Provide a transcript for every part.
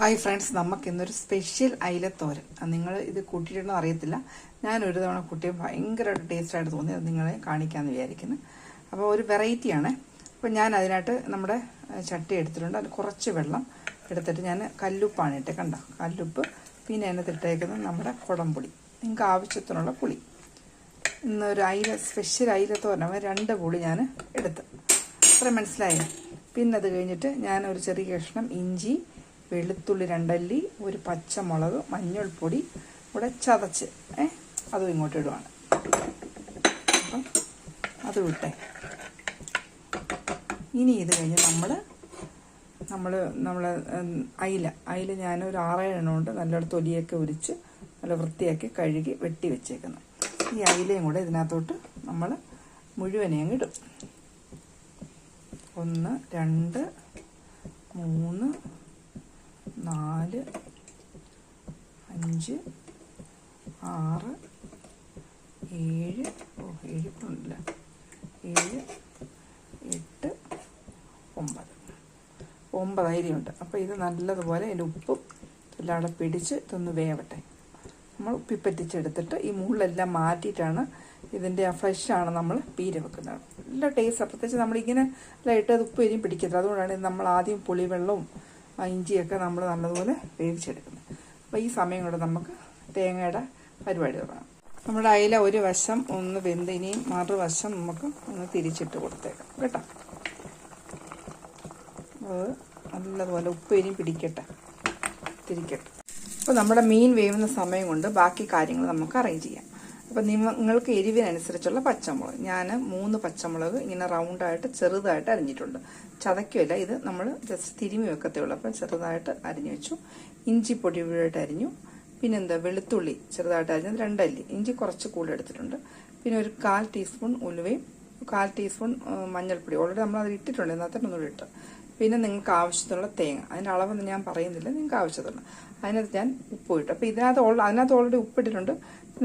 Hi friends നമുക്ക് ഇന്നൊരു special അയിലത്തോരൻ നിങ്ങൾ ഇത് കൂട്ടിയിട്ടുണ്ടോ അറിയത്തില്ല. ഞാൻ ഒരു തവണ കൂട്ടിയ ഭയങ്കര ടേസ്റ്റായിട്ട് തോന്നി. അത് നിങ്ങളെ കാണിക്കാമെന്ന് വിചാരിക്കുന്നു. അപ്പോൾ ഒരു വെറൈറ്റിയാണ് അപ്പോൾ ഞാൻ അതിനായിട്ട് നമ്മുടെ ചട്ടി എടുത്തിട്ടുണ്ട്. അതിൽ കുറച്ച് വെള്ളം എടുത്തിട്ട് ഞാൻ കല്ലുപ്പാണ് ഇട്ട്. കണ്ട? കല്ലുപ്പ്. പിന്നെ അതിനകത്ത് ഇട്ടേക്കുന്നത് നമ്മുടെ കുടംപുളി. നിങ്ങൾക്ക് ആവശ്യത്തിനുള്ള പുളി. ഇന്നൊരു അയില സ്പെഷ്യൽ അയിലത്തോരൻ രണ്ട് പുളി ഞാൻ എടുത്ത്. അത്ര മനസ്സിലായി? പിന്നെ അത് കഴിഞ്ഞിട്ട് ഞാൻ ഒരു ചെറിയ കഷ്ണം ഇഞ്ചി വെളുത്തുള്ളി രണ്ടല്ലി ഒരു പച്ചമുളക് മഞ്ഞൾപ്പൊടി കൂടെ ചതച്ച് ഏ അതും ഇങ്ങോട്ട് ഇടുവാണ്. അപ്പം അത് വിട്ടെ. ഇനി ഇത് കഴിഞ്ഞ് നമ്മൾ നമ്മൾ നമ്മൾ അയില. അയില ഞാൻ ഒരു ആറേഴ് നല്ലോണം തൊലിയൊക്കെ ഉരിച്ച് നല്ല വൃത്തിയാക്കി കഴുകി വെട്ടി വെച്ചേക്കുന്നു. ഈ അയിലയും കൂടെ ഇതിനകത്തോട്ട് നമ്മൾ മുഴുവനെയും ഇടും. ഒന്ന് രണ്ട് മൂന്ന് നാല് അഞ്ച് ആറ് ഏഴ് ഓ ഏഴ് ഉണ്ടല്ല ഏഴ് എട്ട് ഒമ്പത്. ഒമ്പത് അരിയുണ്ട്. അപ്പോൾ ഇത് നല്ലതുപോലെ അതിന്റെ ഉപ്പും എല്ലാം പിടിച്ച് ഇതൊന്ന് വേവട്ടെ. നമ്മൾ ഉപ്പിപ്പറ്റിച്ചെടുത്തിട്ട് ഈ മുകളിലെല്ലാം മാറ്റിയിട്ടാണ് ഇതിന്റെ ആ ഫ്രഷാണ് നമ്മൾ പീര വെക്കുന്നത്. നല്ല ടേസ്റ്റാണ് പ്രത്യേകിച്ച് നമ്മളിങ്ങനെ ലൈറ്റ് അത് ഉപ്പ് ഇനിയും പിടിക്കത്തില്ല. അതുകൊണ്ടാണ് നമ്മൾ ആദ്യം പുളിവെള്ളവും ആ ഇഞ്ചിയൊക്കെ നമ്മൾ നല്ലതുപോലെ വേവിച്ചെടുക്കുന്നത് അപ്പോൾ ഈ സമയം കൊണ്ട് നമുക്ക് തേങ്ങയുടെ പരിപാടി തുടങ്ങാം. നമ്മുടെ അയില ഒരു വശം ഒന്ന് വെന്ത് ഇനിയും മറുവശം നമുക്ക് ഒന്ന് തിരിച്ചിട്ട് കൊടുത്തേക്കാം. കേട്ടോ? അത് നല്ലതുപോലെ ഉപ്പ് ഇനിയും പിടിക്കട്ടെ. തിരിക്കട്ടെ. അപ്പോൾ നമ്മുടെ മീൻ വേവുന്ന സമയം കൊണ്ട് ബാക്കി കാര്യങ്ങൾ നമുക്ക് അറേഞ്ച് ചെയ്യാം. അപ്പോൾ നിങ്ങൾക്ക് എരിവിനനുസരിച്ചുള്ള പച്ചമുളക്. ഞാൻ മൂന്ന് പച്ചമുളക് ഇങ്ങനെ റൗണ്ടായിട്ട് ചെറുതായിട്ട് അരിഞ്ഞിട്ടുണ്ട്. ചതയ്ക്കുമല്ല ഇത് നമ്മൾ ജസ്റ്റ് തിരുമി വെക്കത്തേ ഉള്ളൂ അപ്പം ചെറുതായിട്ട് അരിഞ്ഞു വെച്ചു. ഇഞ്ചി പൊടി പൊടിയായിട്ട് അരിഞ്ഞു. പിന്നെന്താ വെളുത്തുള്ളി ചെറുതായിട്ട് അരിഞ്ഞത് രണ്ടല്ലി. ഇഞ്ചി കുറച്ച് കൂടുതൽ എടുത്തിട്ടുണ്ട്. പിന്നെ ഒരു കാൽ ടീസ്പൂൺ ഉലുവയും കാൽ ടീസ്പൂൺ മഞ്ഞൾപ്പൊടി. ഓൾറെഡി നമ്മൾ അത് ഇട്ടിട്ടുണ്ട്. ഇന്നത്തെ ഒന്നുകൂടി ഇട്ട്. പിന്നെ നിങ്ങൾക്ക് ആവശ്യത്തിനുള്ള തേങ്ങ. അതിന്റെ അളവൊന്നും ഞാൻ പറയുന്നില്ല. നിങ്ങൾക്ക് ആവശ്യത്തിനുള്ള. അതിനകത്ത് ഞാൻ ഉപ്പ് ഇട്ടു. അപ്പോൾ ഇതിനകത്ത് അതിനകത്ത് ഓൾറെഡി ഉപ്പിട്ടിട്ടുണ്ട്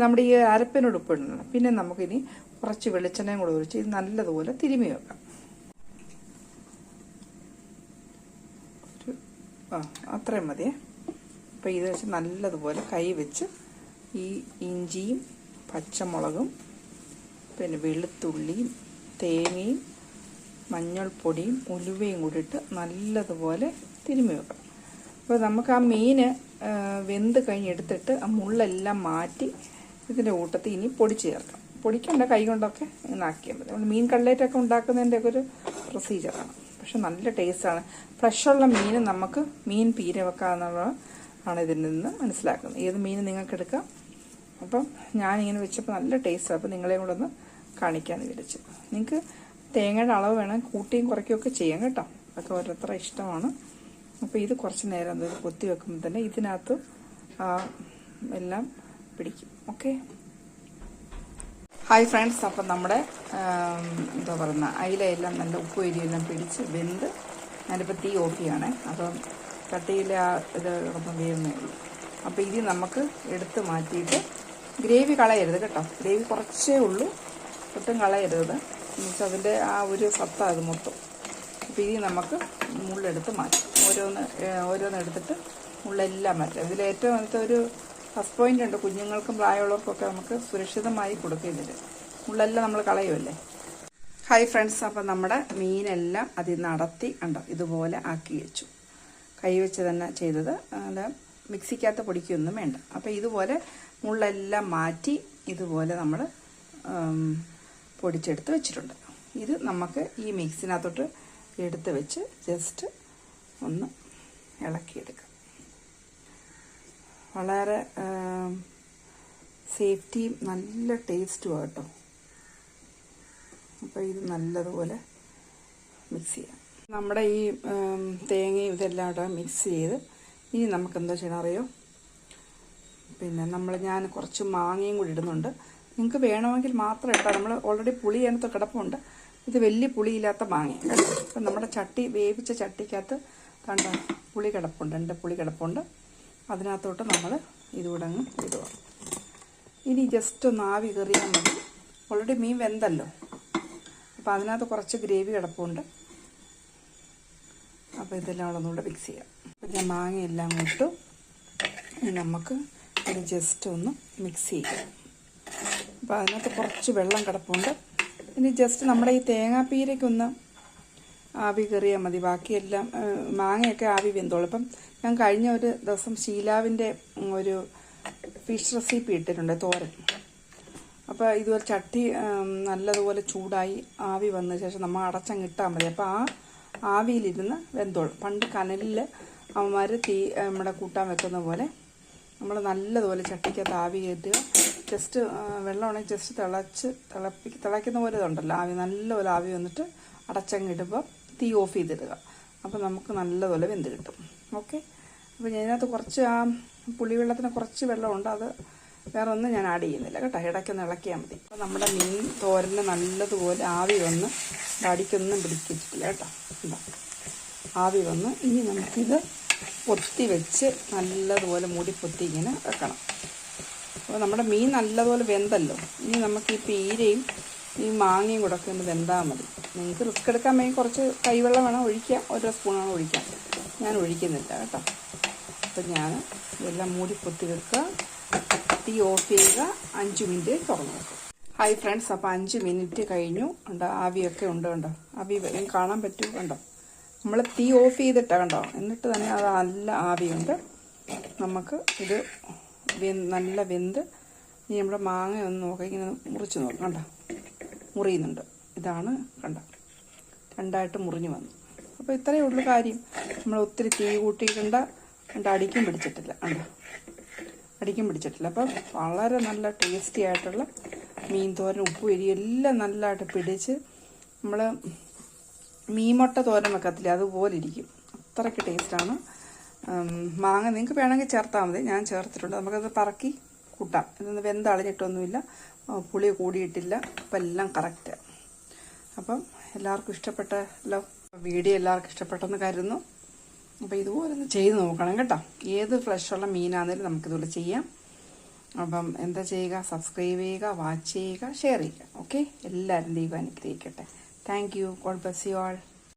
നമ്മുടെ ഈ അരപ്പിനോട് ഉപ്പിടണം പിന്നെ നമുക്കിനി കുറച്ച് വെളിച്ചെണ്ണയും കൂടെ ഒഴിച്ച് ഇത് നല്ലതുപോലെ തിരുമി വെക്കാം. ഒരു ആ അത്രയും മതിയേ. അപ്പോൾ ഇത് വെച്ച് നല്ലതുപോലെ കൈ വെച്ച് ഈ ഇഞ്ചിയും പച്ചമുളകും പിന്നെ വെളുത്തുള്ളിയും തേങ്ങയും മഞ്ഞൾപ്പൊടിയും ഉലുവയും കൂടി ഇട്ട് നല്ലതുപോലെ തിരുമ്മി വെക്കണം അപ്പോൾ നമുക്ക് ആ മീൻ വെന്ത് കഴിഞ്ഞെടുത്തിട്ട് ആ മുള്ളെല്ലാം മാറ്റി ഇതിന്റെ കൂട്ടത്തിൽ ഇനി പൊടി ചേർക്കാം. പൊടിക്കണ്ട കൈ കൊണ്ടൊക്കെ ഇങ്ങനെ ആക്കിയാൽ മതി. നമ്മൾ മീൻ കട്ലേറ്റൊക്കെ ഉണ്ടാക്കുന്നതിന്റെ ഒക്കെ ഒരു പ്രൊസീജിയറാണ് പക്ഷെ നല്ല ടേസ്റ്റാണ് ഫ്രഷുള്ള മീൻ നമുക്ക് മീൻ പീര വെക്കാന്നുള്ള ആണ് ഇതിൽ നിന്ന് മനസ്സിലാക്കുന്നത്. ഏത് മീൻ നിങ്ങൾക്ക് എടുക്കാം? അപ്പം ഞാനിങ്ങനെ വെച്ചപ്പോൾ നല്ല ടേസ്റ്റാണ് അപ്പം നിങ്ങളെയും കൂടെ ഒന്ന് കാണിക്കാമെന്ന് വിചാരിച്ചു. നിങ്ങൾക്ക് തേങ്ങയുടെ അളവ് വേണം. കൂട്ടിയും കുറയ്ക്കുകയൊക്കെ ചെയ്യാം കേട്ടോ. അതൊക്കെ ഓരോരുത്തർ ഇഷ്ടമാണ്. അപ്പോൾ ഇത് കുറച്ച് നേരം കൊത്തി വെക്കുമ്പോൾ തന്നെ ഇതിനകത്ത് എല്ലാം പിടിക്കും. ഓക്കെ ഹായ് ഫ്രണ്ട്സ് അപ്പം നമ്മുടെ എന്താ പറയുന്ന അയിലയെല്ലാം നല്ല ഉപ്പ് എരിയെല്ലാം പിടിച്ച് വെന്ത് ഞാനിപ്പോൾ തീ ഓഫ് ചെയ്യാണ്. അപ്പം കട്ടിയിൽ ആ ഇത് കിടന്ന് വേവുന്നേ ഉള്ളൂ. അപ്പോൾ ഇത് നമുക്ക് എടുത്ത് മാറ്റിയിട്ട് ഗ്രേവി കളയരുത് കേട്ടോ. ഗ്രേവി കുറച്ചേ ഉള്ളൂ. ഒട്ടും കളയരുത്. എന്നുവെച്ചാൽ അതിന്റെ ആ ഒരു സത്ത അത് മൊത്തം. അപ്പോൾ ഇത് നമുക്ക് മുള്ളെടുത്ത് മാറ്റാം. ഓരോന്ന് ഓരോന്ന് എടുത്തിട്ട് മുള്ളെല്ലാം മാറ്റാം. ഇതിൽ ഏറ്റവും അടുത്ത ഒരു ഫസ്റ്റ് പോയിന്റ് ഉണ്ട് കുഞ്ഞുങ്ങൾക്കും പ്രായമുള്ളവർക്കൊക്കെ നമുക്ക് സുരക്ഷിതമായി കൊടുക്കുന്നില്ല ഉള്ളെല്ലാം നമ്മൾ കളയുമല്ലേ? ഹായ് ഫ്രണ്ട്സ് അപ്പം നമ്മുടെ മീനെല്ലാം അതിൽ നടത്തി ഉണ്ടോ ഇതുപോലെ ആക്കി വെച്ചു. കൈ വെച്ച് തന്നെ ചെയ്തത്. അത് മിക്സിക്കകത്ത് പൊടിക്കൊന്നും വേണ്ട. അപ്പോൾ ഇതുപോലെ മുള്ളെല്ലാം മാറ്റി ഇതുപോലെ നമ്മൾ പൊടിച്ചെടുത്ത് വെച്ചിട്ടുണ്ട്. ഇത് നമുക്ക് ഈ മിക്സിനകത്തോട്ട് എടുത്ത് വെച്ച് ജസ്റ്റ് ഒന്ന് ഇളക്കിയെടുക്കാം. വളരെ സേഫ്റ്റിയും നല്ല ടേസ്റ്റും കേട്ടോ അപ്പോൾ ഇത് നല്ലതുപോലെ മിക്സ് ചെയ്യാം. നമ്മുടെ ഈ തേങ്ങ തേങ്ങയും ഇതെല്ലാം കൂടെ മിക്സ് ചെയ്ത് ഇനി നമുക്ക് എന്താ ചെയ്യണം അറിയോ? പിന്നെ നമ്മൾ ഞാൻ കുറച്ച് മാങ്ങയും കൂടി ഇടുന്നുണ്ട്. നിങ്ങൾക്ക് വേണമെങ്കിൽ മാത്രം ഇട്ടാൽ നമ്മൾ ഓൾറെഡി പുളി അതിനകത്ത് കിടപ്പുണ്ട്. ഇത് വലിയ പുളിയില്ലാത്ത മാങ്ങ അപ്പം നമ്മുടെ ചട്ടി വേവിച്ച ചട്ടിക്കകത്ത് കണ്ട പുളി കിടപ്പുണ്ട് രണ്ട് പുളി കിടപ്പുണ്ട്. അതിനകത്തോട്ട് നമ്മൾ ഇതുകൂടെ അങ്ങ് ഇടുക. ഇനി ജസ്റ്റ് ഒന്ന് ആവി കയറിയാൽ മതി. ഓൾറെഡി മീൻ വെന്തല്ലോ. അപ്പോൾ അതിനകത്ത് കുറച്ച് ഗ്രേവി കിടപ്പുണ്ട്. അപ്പോൾ ഇതെല്ലാം കൂടെ ഒന്നുകൂടെ മിക്സ് ചെയ്യാം. അപ്പോൾ ഞാൻ മാങ്ങയെല്ലാം ഇട്ടു. നമുക്ക് ഇത് ജസ്റ്റ് ഒന്ന് മിക്സ് ചെയ്യാം. അപ്പോൾ അതിനകത്ത് കുറച്ച് വെള്ളം കിടപ്പുണ്ട്. ഇനി ജസ്റ്റ് നമ്മുടെ ഈ തേങ്ങാപ്പീരയ്ക്കൊന്ന് ആവി കയറിയാൽ മതി. ബാക്കിയെല്ലാം മാങ്ങയൊക്കെ ആവി വെന്തോളും. അപ്പം ഞാൻ കഴിഞ്ഞ ഒരു ദിവസം ശീലാവിന്റെ ഒരു ഫിഷ് റെസിപ്പി ഇട്ടിട്ടുണ്ട് തോരൻ. അപ്പോൾ ഇതുപോലെ ചട്ടി നല്ലതുപോലെ ചൂടായി ആവി വന്ന ശേഷം നമ്മൾ അടച്ചങ്ങ് ഇട്ടാൽ മതി. അപ്പോൾ ആ ആവിയിലിരുന്ന് വെന്തോളും. പണ്ട് കനലിൽ അമ്മമാർ തീ നമ്മുടെ കൂട്ടാൻ വെക്കുന്ന പോലെ നമ്മൾ നല്ലതുപോലെ ചട്ടിക്കകത്ത് ആവി കയറ്റുക. ജസ്റ്റ് വെള്ളമാണെങ്കിൽ ജസ്റ്റ് തിളച്ച് തിളപ്പി തിളയ്ക്കുന്ന പോലെ ഇതുണ്ടല്ലോ. ആവി നല്ലപോലെ ആവി വന്നിട്ട് അടച്ചങ്ങിടുമ്പോൾ തീ ഓഫ് ചെയ്തിടുക. അപ്പോൾ നമുക്ക് നല്ലതുപോലെ വെന്ത് കിട്ടും. ഓക്കെ? അപ്പോൾ ഞാനതിനകത്ത് കുറച്ച് ആ പുളിവെള്ളത്തിന് കുറച്ച് വെള്ളമുണ്ട്. അത് വേറെ ഒന്നും ഞാൻ ആഡ് ചെയ്യുന്നില്ല കേട്ടോ. ഇടയ്ക്കൊന്ന് ഇളക്കിയാൽ മതി. അപ്പോൾ നമ്മുടെ മീൻ തോരന് നല്ലതുപോലെ ആവി വന്ന് അടിക്കൊന്നും പിടിക്കിച്ചിട്ടില്ല കേട്ടോ. എന്താ ആവി വന്ന് ഇനി നമുക്കിത് പൊത്തി വെച്ച് നല്ലതുപോലെ മൂടി പൊത്തി ഇങ്ങനെ വെക്കണം. അപ്പോൾ നമ്മുടെ മീൻ നല്ലതുപോലെ വെന്തല്ലോ. ഇനി നമുക്ക് ഈ പീരയും ഈ മാങ്ങയും കൂടെ ഒക്കെ ഒന്ന് വെന്താൽ മതി. നിങ്ങൾക്ക് റിസ്ക് എടുക്കാൻ വേണ്ടി കുറച്ച് കൈവെള്ളം വേണം ഒഴിക്കാം ഓരോ സ്പൂണാണ് ഒഴിക്കാം ഞാൻ ഒഴിക്കുന്നില്ല കേട്ടോ. അപ്പം ഞാൻ ഇതെല്ലാം മൂടി പൊത്തി വെക്കുക തീ ഓഫ് ചെയ്യുക. അഞ്ച് മിനിറ്റ് തുറന്നു വെക്കും. ഹായ് ഫ്രണ്ട്സ് അപ്പോൾ അഞ്ച് മിനിറ്റ് കഴിഞ്ഞു. കണ്ടോ ആവിയൊക്കെ ഉണ്ട് കണ്ടോ. ആവി വേഗം കാണാൻ പറ്റൂ കണ്ടോ. നമ്മൾ തീ ഓഫ് ചെയ്തിട്ടാണ് കണ്ടോ. എന്നിട്ട് തന്നെ അത് നല്ല ആവിയുണ്ട് നമുക്ക് ഇത് നല്ല വെന്ത് ഇനി നമ്മുടെ മാങ്ങ ഒന്ന് നോക്കാം. ഇങ്ങനെ മുറിച്ച് നോക്കാം കണ്ടോ. മുറിയുന്നുണ്ട്. ഇതാണ് കണ്ട. രണ്ടായിട്ട് മുറിഞ്ഞു വന്നു. അപ്പോൾ ഇത്രയേ ഉള്ളൂ കാര്യം. നമ്മൾ ഒത്തിരി തീ കൂട്ടിയിട്ടുണ്ട്. കണ്ട അടിക്കും പിടിച്ചിട്ടില്ല. കണ്ട? അടിക്കും പിടിച്ചിട്ടില്ല. അപ്പം വളരെ നല്ല ടേസ്റ്റി ആയിട്ടുള്ള മീൻ തോരൻ ഉപ്പ് എരി എല്ലാം നല്ലതായിട്ട് പിടിച്ച് നമ്മൾ മീൻമുട്ട തോരൻ വെക്കത്തില്ല? അതുപോലെ ഇരിക്കും. അത്രയ്ക്ക് ടേസ്റ്റാണ് മാങ്ങ നിങ്ങൾക്ക് വേണമെങ്കിൽ ചേർത്താൽ മതി. ഞാൻ ചേർത്തിട്ടുണ്ട്. നമുക്കത് പറക്കി കൂട്ടാം. ഇതൊന്ന് വെന്തളിഞ്ഞിട്ടൊന്നുമില്ല. പുളി കൂടിയിട്ടില്ല. അപ്പം എല്ലാം കറക്റ്റ് അപ്പം എല്ലാവർക്കും ഇഷ്ടപ്പെട്ടല്ലോ വീഡിയോ എല്ലാവർക്കും ഇഷ്ടപ്പെട്ടെന്ന് കരുതുന്നു. അപ്പോൾ ഇതുപോലെ ഒന്ന് ചെയ്ത് നോക്കണം കേട്ടോ. ഏത് ഫ്ലഷുള്ള മീനാണെങ്കിലും നമുക്കിതുപോലെ ചെയ്യാം. അപ്പം എന്താ ചെയ്യുക? സബ്സ്ക്രൈബ് ചെയ്യുക വാച്ച് ചെയ്യുക ഷെയർ ചെയ്യുക. ഓക്കെ എല്ലാവരും ദൈവം അനുഗ്രഹിക്കട്ടെ. Thank you God bless you all